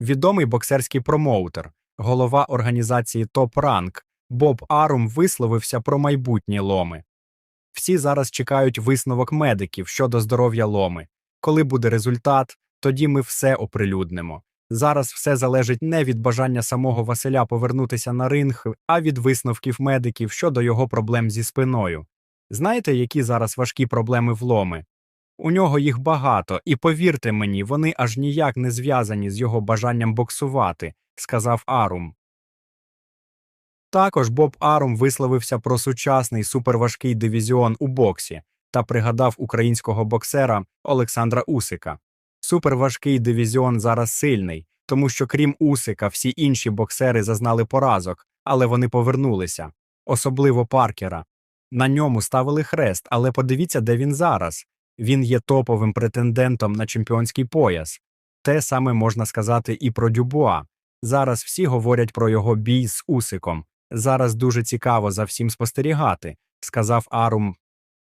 Відомий боксерський промоутер, голова організації Top Rank Боб Арум висловився про майбутні ломи. Всі зараз чекають висновок медиків щодо здоров'я ломи. Коли буде результат, тоді ми все оприлюднимо. Зараз все залежить не від бажання самого Василя повернутися на ринг, а від висновків медиків щодо його проблем зі спиною. Знаєте, які зараз важкі проблеми в ломи? У нього їх багато, і повірте мені, вони аж ніяк не зв'язані з його бажанням боксувати, сказав Арум. Також Боб Арум висловився про сучасний суперважкий дивізіон у боксі та пригадав українського боксера Олександра Усика. Суперважкий дивізіон зараз сильний, тому що крім Усика, всі інші боксери зазнали поразок, але вони повернулися, особливо Паркера. На ньому ставили хрест, але подивіться, де він зараз. Він є топовим претендентом на чемпіонський пояс. Те саме можна сказати і про Дюбуа. Зараз всі говорять про його бій з Усиком. Зараз дуже цікаво за всім спостерігати, сказав Арум.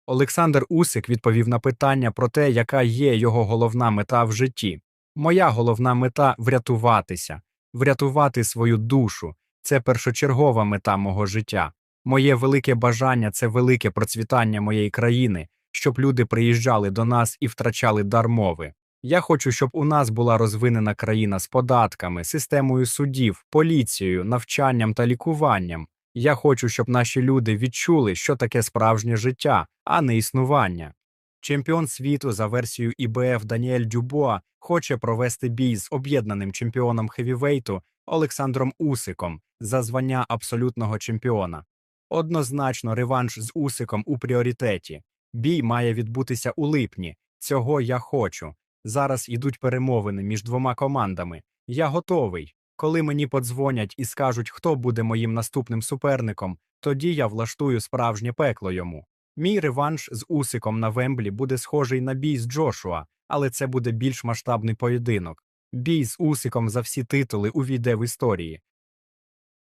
Олександр Усик відповів на питання про те, яка є його головна мета в житті. Моя головна мета врятуватися, врятувати свою душу. Це першочергова мета мого життя. Моє велике бажання це велике процвітання моєї країни, щоб люди приїжджали до нас і втрачали дар мови. Я хочу, щоб у нас була розвинена країна з податками, системою судів, поліцією, навчанням та лікуванням. Я хочу, щоб наші люди відчули, що таке справжнє життя, а не існування. Чемпіон світу за версією ІБФ Даніель Дюбуа хоче провести бій з об'єднаним чемпіоном хевівейту Олександром Усиком за звання абсолютного чемпіона. Однозначно, реванш з Усиком у пріоритеті. Бій має відбутися у липні. Цього я хочу. Зараз йдуть перемовини між двома командами. Я готовий. Коли мені подзвонять і скажуть, хто буде моїм наступним суперником, тоді я влаштую справжнє пекло йому. Мій реванш з Усиком на Вемблі буде схожий на бій з Джошуа, але це буде більш масштабний поєдинок. Бій з Усиком за всі титули увійде в історії.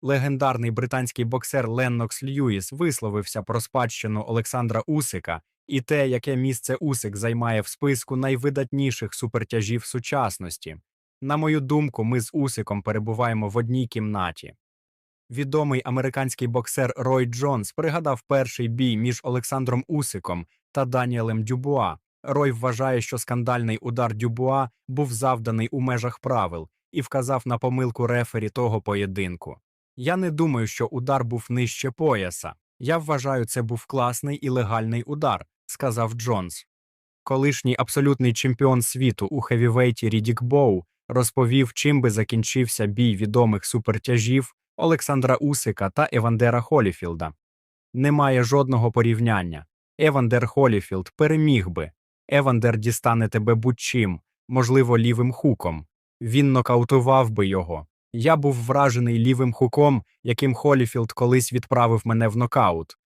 Легендарний британський боксер Леннокс Льюіс висловився про спадщину Олександра Усика і те, яке місце Усик займає в списку найвидатніших супертяжів сучасності. На мою думку, ми з Усиком перебуваємо в одній кімнаті. Відомий американський боксер Рой Джонс пригадав перший бій між Олександром Усиком та Даніелем Дюбуа. Рой вважає, що скандальний удар Дюбуа був завданий у межах правил і вказав на помилку рефері того поєдинку. Я не думаю, що удар був нижче пояса. Я вважаю, це був класний і легальний удар, сказав Джонс. Колишній абсолютний чемпіон світу у хевівейті Рідік Боу розповів, чим би закінчився бій відомих супертяжів Олександра Усика та Евандера Холіфілда. Немає жодного порівняння. Евандер Холіфілд переміг би. Евандер дістане тебе будь-чим, можливо, лівим хуком. Він нокаутував би його. Я був вражений лівим хуком, яким Холіфілд колись відправив мене в нокаут.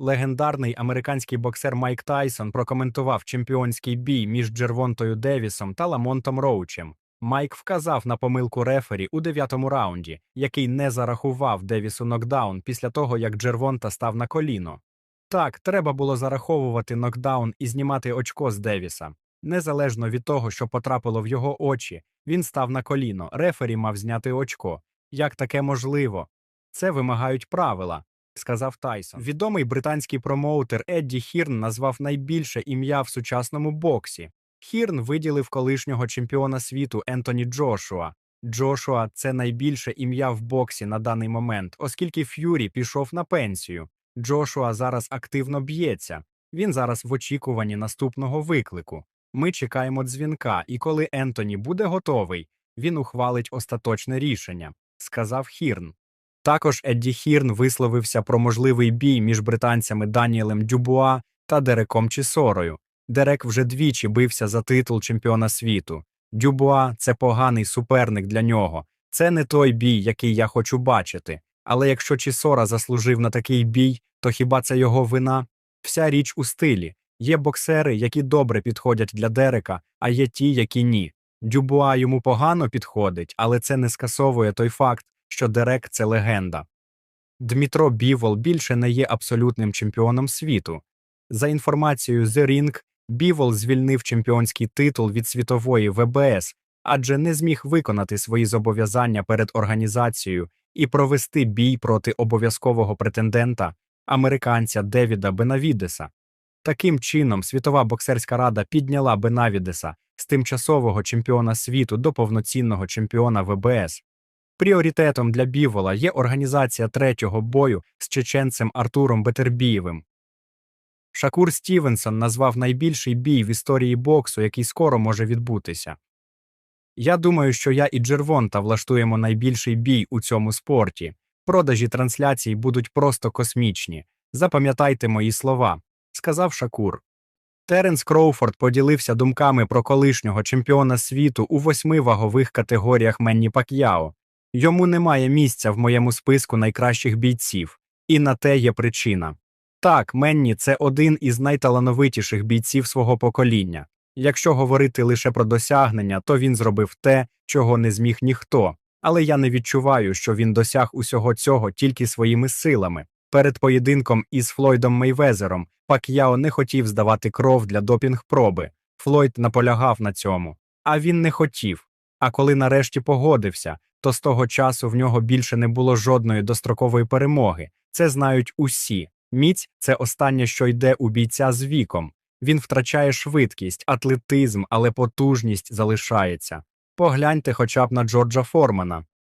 Легендарний американський боксер Майк Тайсон прокоментував чемпіонський бій між Джервонтою Девісом та Ламонтом Роучем. Майк вказав на помилку рефері у дев'ятому раунді, який не зарахував Девісу нокдаун після того, як Джервонта став на коліно. Так, треба було зараховувати нокдаун і знімати очко з Девіса. Незалежно від того, що потрапило в його очі, він став на коліно, рефері мав зняти очко. Як таке можливо? Це вимагають правила, сказав Тайсон. Відомий британський промоутер Едді Хірн назвав найбільше ім'я в сучасному боксі. Хірн виділив колишнього чемпіона світу Ентоні Джошуа. Джошуа це найбільше ім'я в боксі на даний момент, оскільки Ф'юрі пішов на пенсію. Джошуа зараз активно б'ється. Він зараз в очікуванні наступного виклику. Ми чекаємо дзвінка, і коли Ентоні буде готовий, він ухвалить остаточне рішення, сказав Хірн. Також Едді Хірн висловився про можливий бій між британцями Даніелем Дюбуа та Дереком Чісорою. Дерек вже двічі бився за титул чемпіона світу. Дюбуа це поганий суперник для нього. Це не той бій, який я хочу бачити. Але якщо Чісора заслужив на такий бій, то хіба це його вина? Вся річ у стилі. Є боксери, які добре підходять для Дерека, а є ті, які ні. Дюбуа йому погано підходить, але це не скасовує той факт, що Дерек це легенда. Дмитро Бівол більше не є абсолютним чемпіоном світу. За інформацією The Ring, Бівол звільнив чемпіонський титул від світової ВБС, адже не зміг виконати свої зобов'язання перед організацією і провести бій проти обов'язкового претендента, американця Девіда Бенавідеса. Таким чином, Світова боксерська рада підняла Бенавідеса з тимчасового чемпіона світу до повноцінного чемпіона ВБС. Пріоритетом для Бівола є організація третього бою з чеченцем Артуром Бетербієвим. Шакур Стівенсон назвав найбільший бій в історії боксу, який скоро може відбутися. Я думаю, що я і Джервонта влаштуємо найбільший бій у цьому спорті. Продажі трансляцій будуть просто космічні. Запам'ятайте мої слова, сказав Шакур. Теренс Кроуфорд поділився думками про колишнього чемпіона світу у восьми вагових категоріях Менні Пак'яо. Йому немає місця в моєму списку найкращих бійців, і на те є причина. Так, Менні це один із найталановитіших бійців свого покоління. Якщо говорити лише про досягнення, то він зробив те, чого не зміг ніхто. Але я не відчуваю, що він досяг усього цього тільки своїми силами. Перед поєдинком із Флойдом Мейвезером Пак'яо не хотів здавати кров для допінг-проби. Флойд наполягав на цьому, а він не хотів. А коли нарешті погодився, то з того часу в нього більше не було жодної дострокової перемоги. Це знають усі. Міць це останнє, що йде у бійця з віком. Він втрачає швидкість, атлетизм, але потужність залишається. Погляньте хоча б на Джорджа Формана.